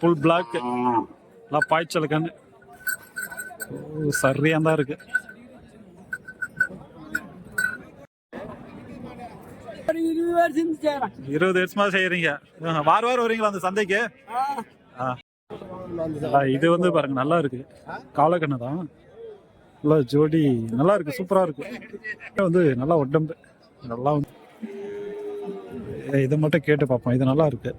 Full black எல்லாம் பாய்ச்சல் கண்ணு. ஓ, சரியா தான் இருக்கு. இருபது வருஷம் செய்யறீங்க வார வாரம் வரீங்களா அந்த சந்தைக்கு? இது வந்து பாருங்க நல்லா இருக்கு. காலக்கண்ணு தான். நல்லா ஜோடி நல்லா இருக்கு சூப்பரா இருக்கு. வந்து நல்லா உடம்பு. நல்லா வந்து இதை மட்டும் கேட்டு பார்ப்போம். இது நல்லா இருக்கு.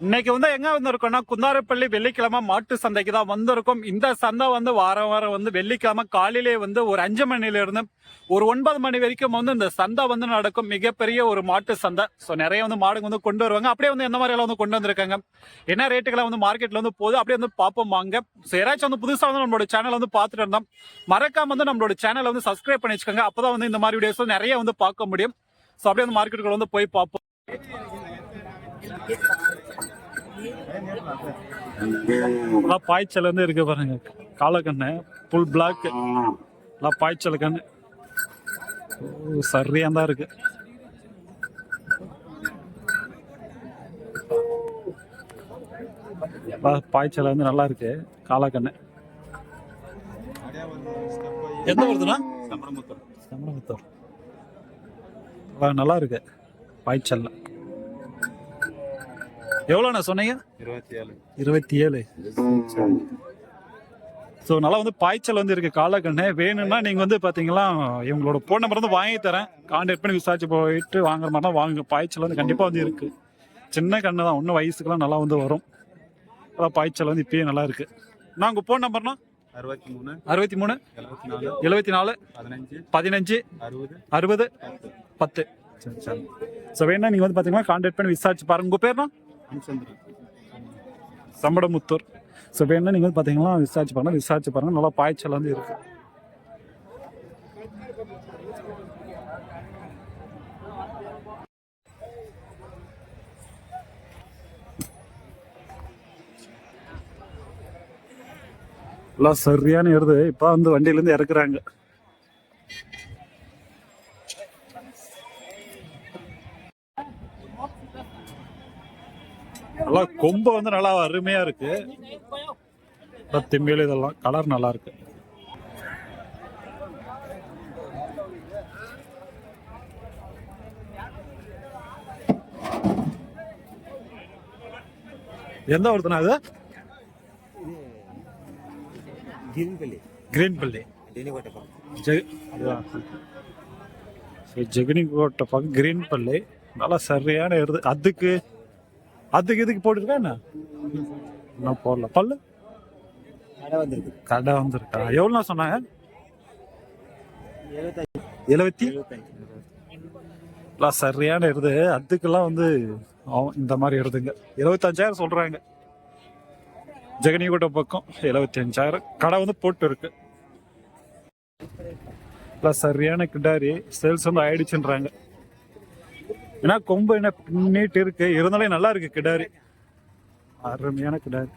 இன்னைக்கு வந்து எங்க வந்திருக்கோம்னா குந்தாரப்பள்ளி வெள்ளிக்கிழமை மாட்டு சந்தைக்கு தான் வந்திருக்கோம். இந்த சந்தை வந்து வாரம் வாரம் வந்து வெள்ளிக்கிழமை காலையிலே வந்து ஒரு அஞ்சு மணில இருந்து ஒரு ஒன்பது மணி வரைக்கும் வந்து இந்த சந்தை வந்து நடக்கும். மிகப்பெரிய ஒரு மாட்டு சந்தை. ஸோ நிறைய வந்து மாடுங்க வந்து கொண்டு வருவாங்க. அப்படியே வந்து எந்த மாதிரி எல்லாம் வந்து கொண்டு வந்திருக்காங்க? என்ன ரேட்டுகளை வந்து மார்க்கெட்ல வந்து போகுது? அப்படியே வந்து பார்ப்போம் வாங்க. ஸோ யாராச்சும் வந்து புதுசாக வந்து நம்மளோட சேனல் வந்து பார்த்துட்டு இருந்தோம் மறக்காம வந்து நம்மளோட சேனலை வந்து சப்ஸ்கிரைப் பண்ணி வச்சுக்கோங்க அப்போதான் வந்து இந்த மாதிரி வீடியோஸ் நிறைய வந்து பார்க்க முடியும். ஸோ அப்படியே வந்து மார்க்கெட்டுக்குள்ள வந்து போய் பார்ப்போம். எல்லாம் பாய்ச்சல் வந்து இருக்கு பாருங்க. காலக்கண்ணு ஃபுல் பிளாக் எல்லாம் பாய்ச்சல் கண்ணு. ஓ, சரியா தான் இருக்கு பாய்ச்சல் வந்து நல்லா இருக்கு. காலக்கண்ணு. எந்த வருதுண்ணா சமணமுத்தூர் அதான் நல்லா இருக்கு. பாய்ச்சல்ல எவ்வளோண்ணா சொன்னீங்க? இருபத்தி ஏழு இருபத்தி ஏழு ஸோ நல்லா வந்து பாய்ச்சல் வந்து இருக்கு காலக்கண்ணு. வேணும்னா நீங்கள் வந்து பார்த்தீங்களா இவங்களோட ஃபோன் நம்பர் வந்து வாங்கி தரேன். கான்டாக்ட் பண்ணி விசாரிச்சு போயிட்டு வாங்குற மாதிரி தான் வாங்க பாய்ச்சல் வந்து கண்டிப்பாக வந்து இருக்கு. சின்ன கண்ணு தான் இன்னும் வயசுக்கெல்லாம் நல்லா வந்து வரும். அதான் பாய்ச்சல் வந்து இப்பயே நல்லா இருக்கு. நான் உங்கள் ஃபோன் நம்பர்னா அறுபத்தி மூணு அறுபத்தி மூணு எழுபத்தி நாலு பதினஞ்சு. பதினஞ்சு. அறுபது. பத்து. சரி சரி. ஸோ வேணா நீங்கள் வந்து பார்த்தீங்கன்னா கான்டாக்ட் பண்ணி விசாரிச்சு பாருங்க. உங்கள் பேர்னா சம்படமுத்தூர். ஸோ வேணா நீங்கள் வந்து பார்த்தீங்கன்னா விசாரிச்சு பாருங்க. விசாரிச்சு பாருங்க. நல்லா பாய்ச்சல் வந்து இருக்கு. எல்லாம் சரியான எருது இப்போ வந்து வண்டியிலேருந்து இறக்குறாங்க. நல்லா கொம்பு வந்து நல்லா அருமையாக இருக்குது திம்பியல் இதெல்லாம் கலர் நல்லா இருக்கு. எந்த ஒருத்தனா அது? கிரீன்பள்ளி. கிரீன்பள்ளி. ஜெகினி கோட்டை பக்கம் கிரீன்பள்ளி. நல்லா சரியான எடுத்து அதுக்கு அதுக்கு இதுக்கு போட்டுருக்கா என்ன? இன்னும் போடல. பல்லு? கடை வந்திருக்கு. கடை வந்திருக்கா? எவ்வளோ சொன்னாங்க? எழுபத்தி? எல்லாம் சரியான எருது அதுக்கெல்லாம் வந்து இந்த மாதிரி எருதுங்க இருபத்தஞ்சாயிரம் சொல்றாங்க. ஜெகனிகோட்டை பக்கம் எழுபத்தி அஞ்சாயிரம் கடை வந்து போட்டு இருக்கு. எல்லாம் சரியான கிடாரி சேல்ஸ் வந்து ஆயிடுச்சுன்றாங்க. ஏன்னா கொம்பு என்ன பின்னிட்டு இருக்கு. இருந்தாலே நல்லா இருக்கு கிடாரி. அருமையான கிடாரி.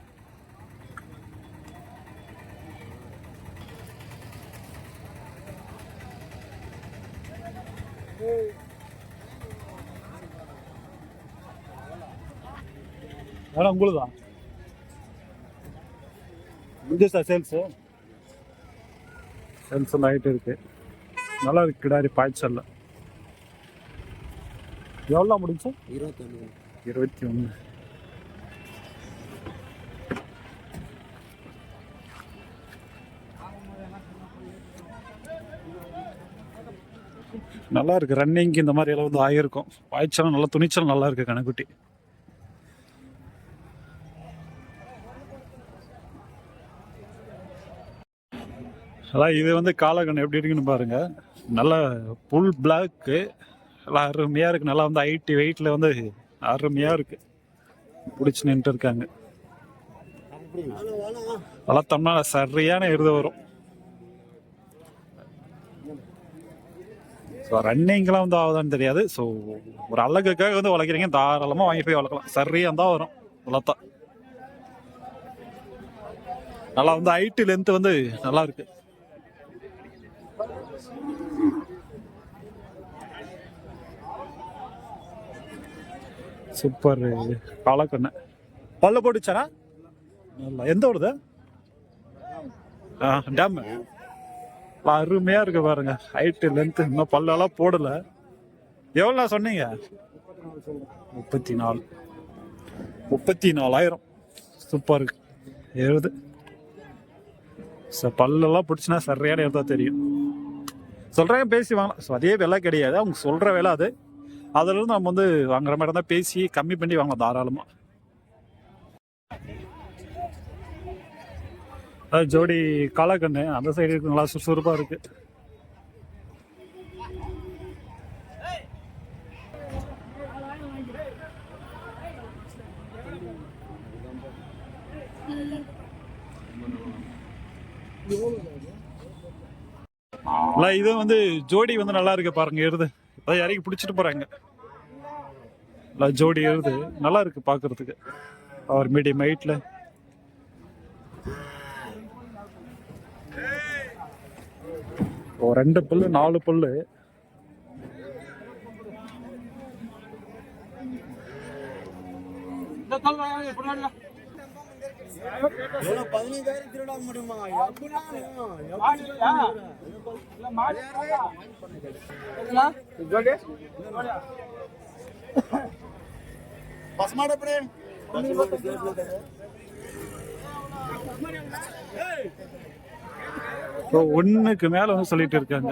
வேணா உங்களுதான் முடிஞ்சா சேல்ஸு சேல்ஸ் எல்லாம் ஆகிட்டு இருக்கு. நல்லா இருக்கு கிடாரி பாய்ச்சல்லாம் எவ்வளோ முடிஞ்சு இருபத்தொன்று இருபத்தி ஒன்று நல்லா இருக்கு ரன்னிங்க்கு இந்த மாதிரி எல்லாம் வந்து ஆகியிருக்கும். பாய்ச்சலும் நல்லா துணிச்சல் நல்லா இருக்கு கணக்குட்டி அதான் இது வந்து காலக்கண் எப்படி இருக்குன்னு பாருங்க. நல்ல புல் பிளாக்கு நல்லா அருமையாக இருக்குது நல்லா வந்து ஐடி வெயிட்டில் வந்து அருமையாக இருக்குது பிடிச்சி நின்று இருக்காங்க வளர்த்தோம்னா சரியான எருது வரும். ஸோ ரன்னிங்லாம் வந்து ஆகுதான்னு தெரியாது. ஸோ ஒரு அழகுக்காக வந்து வளர்க்குறீங்க. தாராளமாக வாங்கி போய் வளர்க்கலாம். சரியாக தான் வரும். வளர்த்தா. நல்லா வந்து ஹைட்டு லென்த்து வந்து நல்லா இருக்குது சூப்பர். காலக்கண்ணு பல்ல போட்டுச்சாரா நல்லா. எந்த ஊருது? ஆ டேம். அருமையா இருக்கு பாருங்க. ஹைட்டு லென்த் இன்னும் பல்லெல்லாம் போடல. எவ்வளோ சொன்னீங்க? முப்பத்தி நாலு முப்பத்தி நாலாயிரம் சூப்பர் எழுது. சார் பல்லெல்லாம் பிடிச்சினா சரியான எடுத்தா தெரியும். சொல்கிறாங்க பேசி வாங்கலாம் ஸோ அதே விலை கிடையாது. அவங்க சொல்கிற விலை அது. அதுலேருந்து நம்ம வந்து வாங்குற மாதிரி இருந்தால் பேசி கம்மி பண்ணி வாங்கலாம் தாராளமாக ஜோடி காலக்கண்ணு அந்த சைடு இருக்கு நல்லா சுறுசுறுப்பாக இருக்கு. இது வந்து ஜோடி வந்து நல்லா இருக்கு பாருங்க எருது அதான் இறங்கி பிடிச்சிட்டு போகிறாங்க ஜோடி எழுது நல்லா இருக்கு பார்க்கறதுக்கு அவர் மீடியம் ஹைட்டில் ரெண்டு புல்லு நாலு புல்லு. பதினைஞ்சாயிரம் திருட முடியுமா? இப்போ ஒண்ணுக்கு மேல வந்து சொல்லிட்டு இருக்காங்க.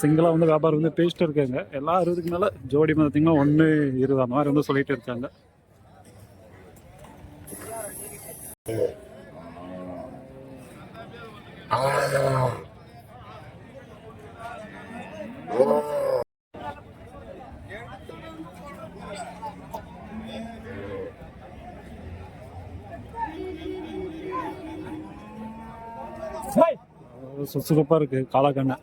சிங்கிளாக வந்து வியாபாரம் வந்து பேசிட்டு இருக்காங்க. எல்லா அறுபதுக்கு மேலே ஜோடி பார்த்தீங்கன்னா ஒன்று இருபது அந்த மாதிரி வந்து சொல்லிட்டு இருக்காங்க. சுசுகப்பா இருக்குது காலாக்கண்ணை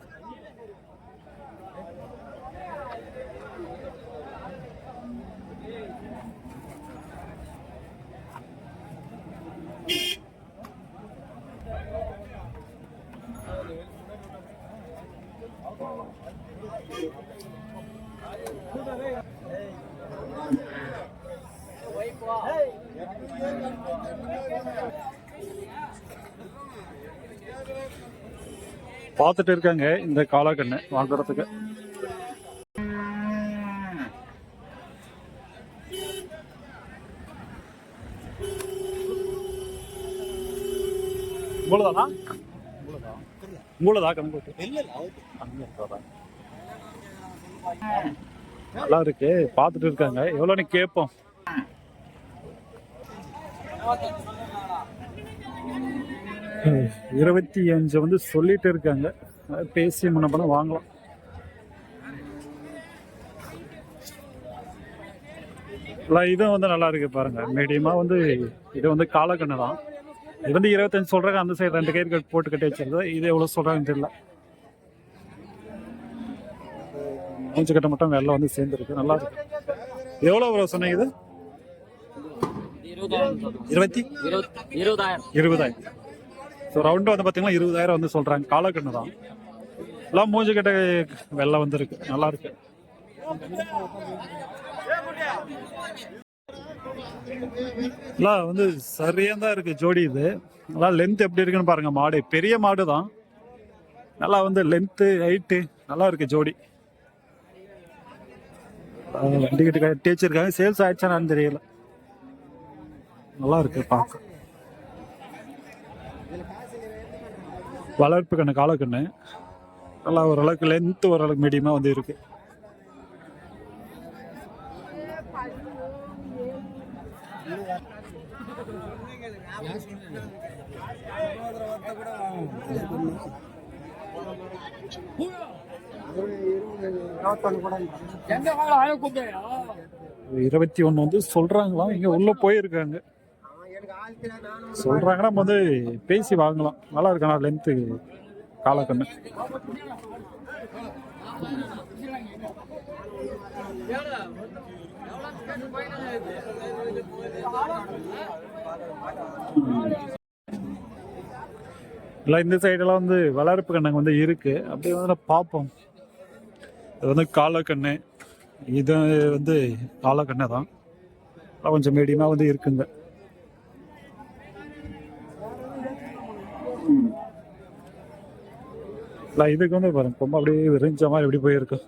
பார்த்துட்டு இருக்காங்க இந்த காலாக்கண்ணு வாங்குறதுக்கு. உங்களுதானா உங்களுதா கணக்கு? நல்லா இருக்கு. பார்த்துட்டு இருக்காங்க. எவ்வளோன்னு கேட்போம் இருபத்தி அஞ்சு வந்து சொல்லிட்டு இருக்காங்க. பேசி முன்ன பண்ண வாங்கலாம். இதுவும் வந்து நல்லா இருக்கு பாருங்க. மீடியமா வந்து இது வந்து காலக்கண்ணு தான். இது வந்து இருபத்தஞ்சு சொல்றாங்க அந்த சைடு ரெண்டு கயிறு கட்டு போட்டு கட்டி வச்சிருந்தது. இது எவ்வளவு சொல்றாங்கன்னு தெரியல. மூச்சு கட்ட மட்டும் வெள்ளம் வந்து சேர்ந்துருக்கு. நல்லா இருக்கு. எவ்வளவு bro சொன்னீங்க இது? இருபத்தி? இருபதாயிரம். இருபதாயிரம். ஸோ ரவுண்டு வந்து பார்த்தீங்கன்னா இருபதாயிரம் வந்து சொல்கிறாங்க காலக்கண்ணு தான். எல்லாம் மூஞ்சி வெள்ளை வெள்ளம் வந்துருக்கு. நல்லா இருக்கு. எல்லாம் வந்து சரியா தான் இருக்கு ஜோடி இது. நல்லா லென்த் எப்படி இருக்குன்னு பாருங்க மாடு. பெரிய மாடு தான். நல்லா வந்து லென்த்து ஹைட்டு நல்லா இருக்கு ஜோடி. அஹ் வண்டி கிட்ட கட்டி சேல்ஸ் ஆயிடுச்சான்னு தெரியல. நல்லா இருக்கு பார்க்க. வளர்ப்பு கண்ணு காலக்கண்ணு நல்லா ஓரளவுக்கு லென்த் ஓரளவுக்கு மீடியமாக வந்து இருக்கு. எந்த காலம் ஆய கூப்பியா இருபத்தி ஒன்று வந்து சொல்றாங்களாம். இங்க உள்ள போயிருக்காங்க. சொல்றாங்கன்னா நம்ம வந்து பேசி வாங்கலாம். நல்லா இருக்கா லென்த்து காலக்கண்ணு. இல்லை இந்த சைடெல்லாம் வந்து வளர்ப்பு கண்ணங்க வந்து இருக்கு. அப்படியே வந்து பார்ப்போம். இது வந்து காலக்கண்ணு. இது வந்து காலக்கண்ணை தான். கொஞ்சம் மீடியமாக வந்து இருக்குங்க. இல்லை இதுக்கு வந்து பாருங்க ரொம்ப அப்படியே விரிஞ்ச மாதிரி எப்படி போயிருக்கு.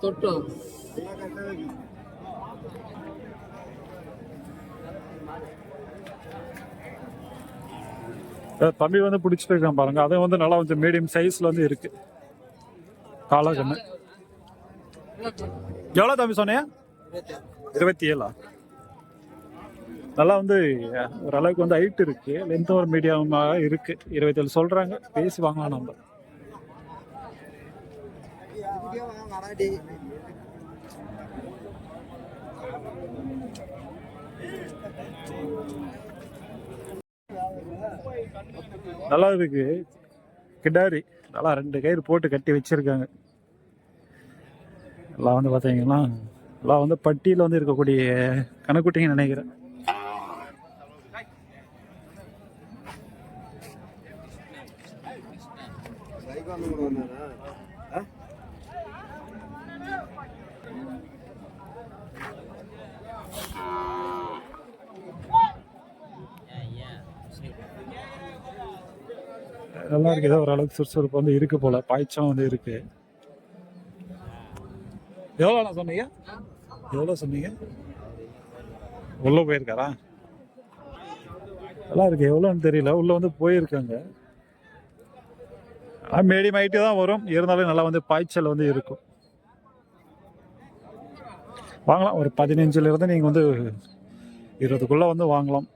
தொட்டு. அஹ் தம்பி வந்து பிடிச்சிட்டு இருக்கான் பாருங்க. அது வந்து நல்லா கொஞ்சம் மீடியம் சைஸ்ல வந்து இருக்கு. காலக்கண்ணு எவ்வளோ தம்பி? சொன்னீங்க இருபத்தி ஏழா? நல்லா வந்து ஓரளவுக்கு வந்து ஹைட் இருக்கு. லென்த் ஒரு மீடியமாக இருக்கு. இருபத்தேழு சொல்றாங்க. பேசி வாங்கலாம் நம்ம. நல்லா இருக்கு. கிடாரி. நல்லா ரெண்டு கயிறு போட்டு கட்டி வச்சிருக்காங்க. எல்லாம் வந்து பார்த்தீங்கன்னா எல்லாம் வந்து பட்டியில் வந்து இருக்கக்கூடிய கணக்குட்டிங்க நினைக்கிறேன். நல்லா இருக்கு. ஏதோ ஓரளவுக்கு சுறுசுறுப்பு வந்து இருக்கு போல. பாய்ச்சம் வந்து இருக்கு. எவ்வளோண்ணா சொன்னீங்க? எவ்வளோ சொன்னீங்க? உள்ளே போயிருக்காரா? நல்லா இருக்கு. எவ்வளோன்னு தெரியல. உள்ளே வந்து போயிருக்காங்க. மீடியம் ஹைட்டு தான் வரும். இருந்தாலும் நல்லா வந்து பாய்ச்சல் வந்து இருக்கும். வாங்கலாம். ஒரு பதினஞ்சுலேருந்து நீங்கள் வந்து இருபதுக்குள்ளே வந்து வாங்கலாம்.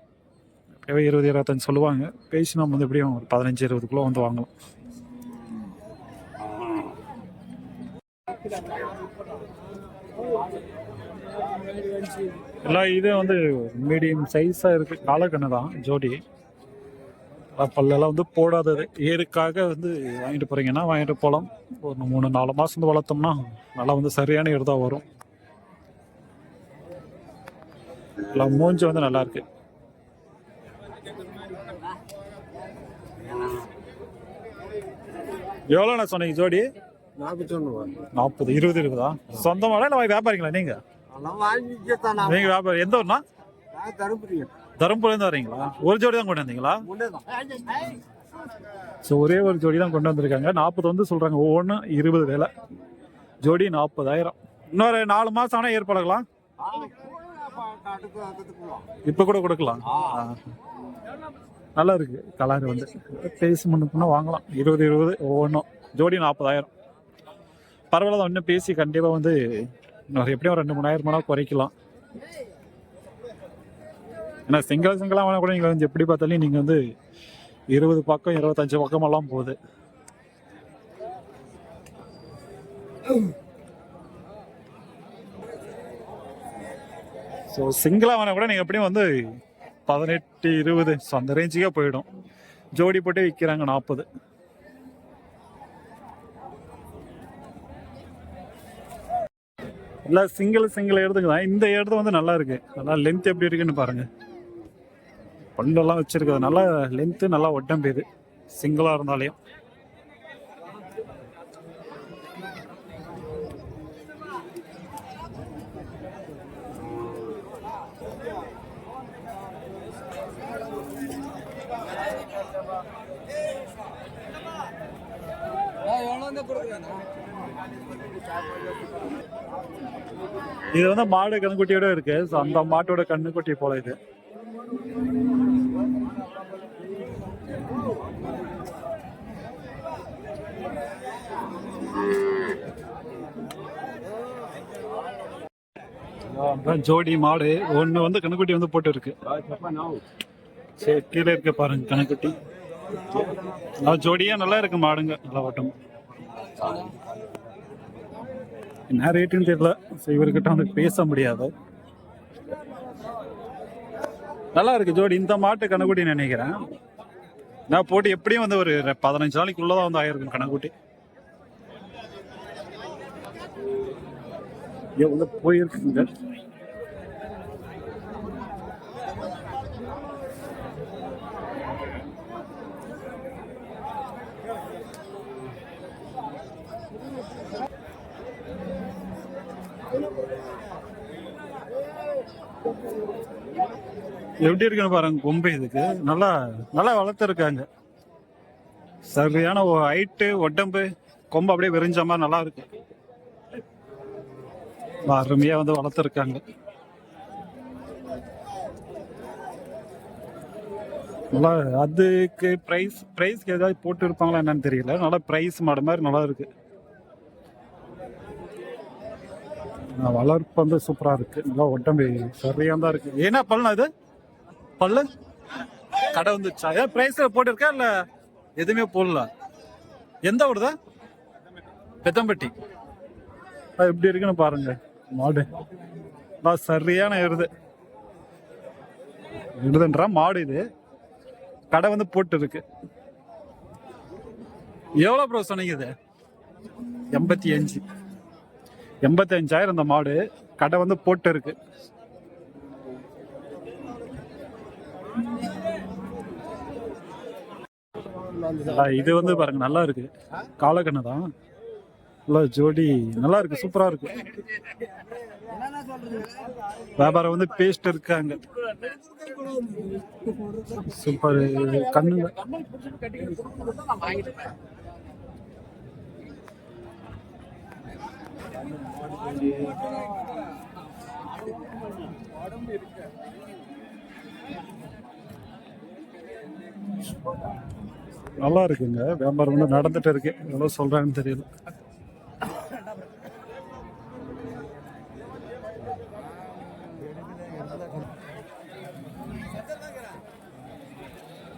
எப்படியோ இருபது இருபத்தஞ்சு சொல்லுவாங்க. பேசி நம்ம வந்து எப்படியும் ஒரு பதினஞ்சு இருபதுக்குள்ளே வந்து வாங்கலாம். எல்லாம் இது வந்து மீடியம் சைஸாக இருக்குது காலக்கண்ணு தான். ஜோடி. பல்லெல்லாம் வந்து போடாதது. ஏருக்காக வந்து வாங்கிட்டு போறீங்கன்னா வாங்கிட்டு போகலாம் ஒரு மூணு நாலு மாதம் வந்து வளர்த்தோம்னா நல்லா வந்து சரியான ஏர் தான் வரும். எல்லாம் மூஞ்சி வந்து நல்லா இருக்கு. எவ்வளோண்ணா சொன்னீங்க ஜோடி? நாற்பது இருபது இருக்குதா சொந்தமாடா இல்லை வியாபாரிங்களா நீங்க? அதெல்லாம் வாங்கிக்கத்தான் நான். நீங்க வியாபாரி எந்த ஊர்னா தருப்புறீங்க தருமபுரிலேருந்து வரீங்களா? ஒரு ஜோடி தான் கொண்டு வந்தீங்களா? ஸோ ஒரே ஒரு ஜோடி தான் கொண்டு வந்திருக்காங்க. நாற்பது வந்து சொல்கிறாங்க ஒவ்வொன்றும் இருபது வேலை. ஜோடி நாற்பதாயிரம். இன்னொரு நாலு மாதம் ஆனால் ஏற்படலாம் இப்போ கூட கொடுக்கலாம். நல்லா இருக்கு. கலர் வந்து. பேசி முன்னுக்குன்னா வாங்கலாம். இருபது இருபது ஒவ்வொன்றும் ஜோடி நாற்பதாயிரம். பரவாயில்ல தான் இன்னும் பேசி கண்டிப்பாக வந்து இன்னொரு எப்படியும் ஒரு ரெண்டு மூணாயிரம் மணி குறைக்கலாம். ஏன்னா சிங்கிள் சிங்கிளாக வேணா கூட நீங்கள் வந்து எப்படி பார்த்தாலும் நீங்கள் வந்து இருபது பக்கம் இருபத்தஞ்சு பக்கமெல்லாம் போகுது. ஸோ சிங்கிளாக வேணா கூட நீங்கள் எப்படியும் வந்து பதினெட்டு இருபது ஸோ அந்த ரேஞ்சுக்கே போயிடும். ஜோடி போட்டு விற்கிறாங்க நாற்பது இல்லை சிங்கிள் சிங்கிள் எடுத்துக்கலாம் இந்த இடத்து வந்து நல்லா இருக்கு. நல்லா லென்த் எப்படி இருக்குன்னு பாருங்கள் பண்டெல்லாம் வச்சிருக்குது நல்லா லென்த்து நல்லா ஒட்டம்பியுது சிங்கிளாக இருந்தாலையும் இது வந்து மாடு கண்ணுக்குட்டியோட இருக்கு. ஸோ அந்த மாட்டோட கண்ணுக்குட்டி போல இது. ஜோடி மாடு. ஒன்று வந்து கணக்குட்டி வந்து போட்டு இருக்கு சரி கீழே இருக்க பாருங்க கணக்குட்டி ஜோடியா நல்லா இருக்கு மாடுங்க நல்லா வட்டம். என்ன ரேட்டுன்னு தெரியல. சரி இவர்கிட்ட வந்து பேச முடியாது. நல்லா இருக்கு ஜோடி. இந்த மாட்டு கணக்குட்டி நினைக்கிறேன். நான் போட்டு எப்படியும் வந்து ஒரு பதினஞ்சு நாளைக்குள்ளதான் வந்து ஆயிருக்கும் கணக்குட்டி போயிருக்குங்க. எப்படி இருக்குன்னு பாருங்க கொம்பு இதுக்கு. நல்லா நல்லா வளர்த்துருக்காங்க. சரியான ஹைட்டு உடம்பு கொம்பு அப்படியே விரிஞ்ச மாதிரி நல்லா இருக்கு. அருமையா வந்து வளர்த்துருக்காங்க. நல்லா அதுக்கு ப்ரைஸ் ப்ரைஸ்க்கு ஏதாவது போட்டு இருப்பாங்களா என்னன்னு தெரியல. நல்லா ப்ரைஸ் மாடு மாதிரி நல்லா இருக்கு. வளர்ப்பு வந்து சூப்பராக இருக்கு. நல்லா உடம்பு சரியாக தான் இருக்கு. ஏன்னா பல்லு இது? பல்லு? கடை வந்துச்சா ஏன் ப்ரைஸில் போட்டிருக்கா இல்லை எதுவுமே போடல? எந்த ஊருதா? பெத்தம்பட்டி. அது எப்படி இருக்குன்னு பாருங்க. மாடு. நல்லா சரியான எருது. எருதுன்றா மாடு இது. கடை வந்து போட்டு இருக்கு எவ்வளோ ப்ரோ சொன்னீங்க இது? எண்பத்தி அஞ்சு. எண்பத்தஞ்சாயிரம் இந்த மாடு கடை வந்து போட்டு இருக்கு. ஆ, இது வந்து பாருங்க நல்லா இருக்கு. காலக்கண்ணு தான். நல்லா ஜோடி நல்லா இருக்கு சூப்பரா இருக்கு. வியாபாரம் வந்து பேஸ்ட் இருக்காங்க சூப்பர். கண்ணு நல்லா இருக்குங்க. வியாபாரம் வந்து நடந்துட்டு இருக்கு. எவ்வளோ சொல்கிறேன்னு தெரியல.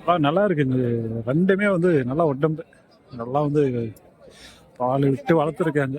ஆ நல்லா இருக்குங்க. ரெண்டுமே வந்து நல்லா உடம்பு. நல்லா வந்து பால் விட்டு வளர்த்துருக்காங்க.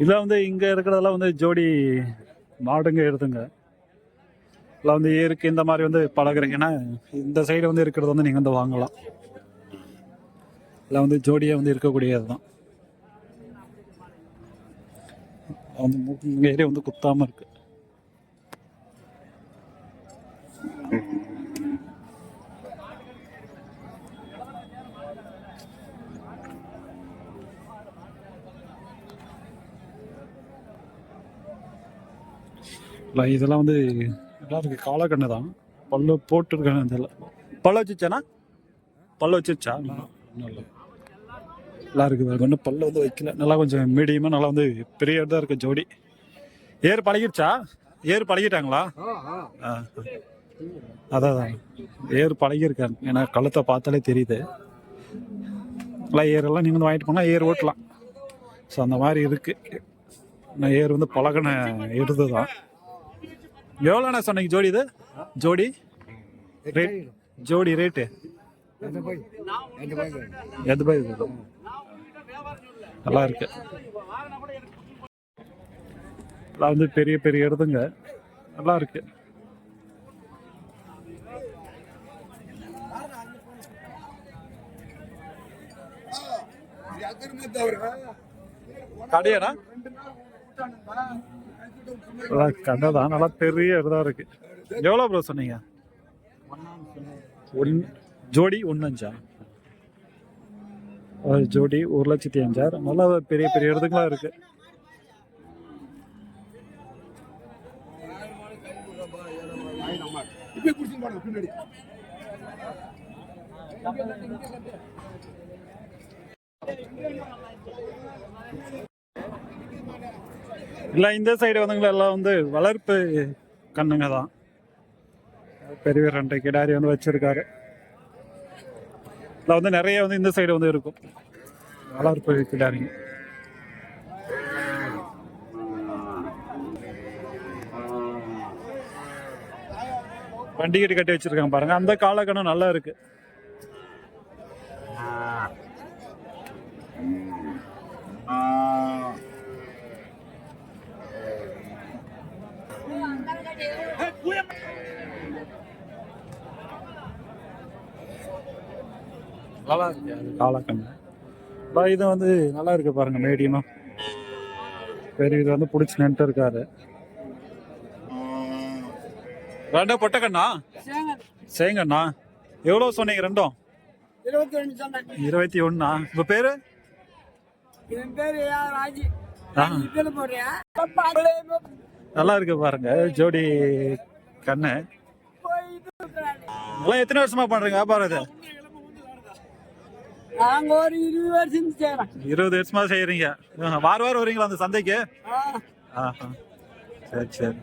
இதெல்லாம் வந்து இங்க இருக்கிறதெல்லாம் வந்து ஜோடி மாடுங்க எடுத்துங்க. இதெல்லாம் வந்து ஏருக்கு இந்த மாதிரி வந்து பழகுறீங்கன்னா இந்த சைடு வந்து இருக்கிறது வந்து நீங்க வந்து வாங்கலாம். இதெல்லாம் வந்து ஜோடியா வந்து இருக்கக்கூடியது தான் வந்து மூக்கு இங்க ஏரியா வந்து குத்தாம இருக்கு. இல்லை இதெல்லாம் வந்து நல்லா இருக்கு காலக்கண்ணு தான். பல்லு போட்டுருக்காங்க இதெல்லாம். பல்ல வச்சுச்சானா பல்ல வச்சுச்சா நல்லா. நல்லா இருக்கு வேறு ஒன்றும் பல்ல வந்து வைக்கல. நல்லா கொஞ்சம் மீடியமாக நல்லா வந்து பெரிய தான் இருக்கு ஜோடி. ஏர் பழகிடுச்சா ஏர் பழகிட்டாங்களா? ஆ அதான் அதான். ஏர் பழகியிருக்காங்க ஏன்னா கழுத்தை பார்த்தாலே தெரியுது. நல்லா ஏரெல்லாம் நீங்கள் வந்து வாங்கிட்டு போனால் ஏர் ஓட்டலாம். ஸோ அந்த மாதிரி இருக்கு. நான் ஏர் வந்து பழகின எருது தான் எவ்வளோண்ணா சொன்னீங்க ஜோடி இது? ஜோடி? ரேட் ஜோடி ரேட்டு எது பாய் நல்லா இருக்கு. எல்லாம் வந்து பெரிய பெரிய எருதுங்க நல்லா இருக்கு. கடையாடா கடை தான் நல்லா பெரிய இதா இருக்கு. எவ்வளோ ப்ரோ சொன்னீங்க? ஒன் ஜோடி ஒன்னஞ்சா? ஒரு ஜோடி ஒரு லட்சத்தி அஞ்சாயிரம். நல்லா பெரிய பெரிய இடத்துக்குலாம் இருக்கு. இல்லை இந்த சைடு வந்துங்களா எல்லாம் வந்து வளர்ப்பு கண்ணுங்க தான். பெரிய ரெண்டு கிடாரி வந்து வச்சிருக்காரு. இதில் வந்து நிறைய வந்து இந்த சைடு வந்து இருக்கும். வளர்ப்பு கிடாரிங்க வண்டிகிட்டு கட்டி வச்சிருக்காங்க பாருங்க. அந்த காலக்கணம் நல்லா இருக்கு. நல்லா இருக்கு காலக்கண்ணு அதான் இது வந்து நல்லா இருக்கு பாருங்க மீடியமா பெரிய இது வந்து பிடிச்சி நின்றுட்டு இருக்காரு. ரெண்டும் பொட்டக்கண்ணா? சேங்கண்ணா. எவ்வளோ சொன்னீங்க ரெண்டும்? இருபத்தி ஒண்ணா. உங்க பேரு? பேரு நல்லா இருக்கு பாருங்க ஜோடி கண்ணு. எல்லாம் எத்தனை வருஷமா பண்றீங்க வியாபாரம் இது? நாங்க ஒரு இருபது வருஷம் செய்யறோம் இருபது வருஷமா செய்யறீங்க வார வாரம் வரீங்களா அந்த சந்தைக்கு? சரி சரி.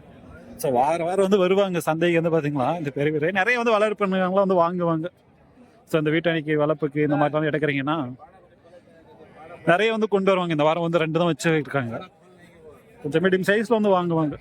சரி வார வாரம் வந்து வருவாங்க சந்தைக்கு வந்து பாத்தீங்களா? இந்த பெரிய பெரிய நிறைய வந்து வளர்ப்புங்களாம் வந்து வாங்குவாங்க. ஸோ இந்த வீட்டணிக்கு வளர்ப்புக்கு இந்த மாதிரிலாம் எடுக்கிறீங்கன்னா நிறைய வந்து கொண்டு வருவாங்க. இந்த வாரம் வந்து ரெண்டு தான் வச்சு இருக்காங்க கொஞ்சம் மீடியம் சைஸ்ல வந்து வாங்குவாங்க.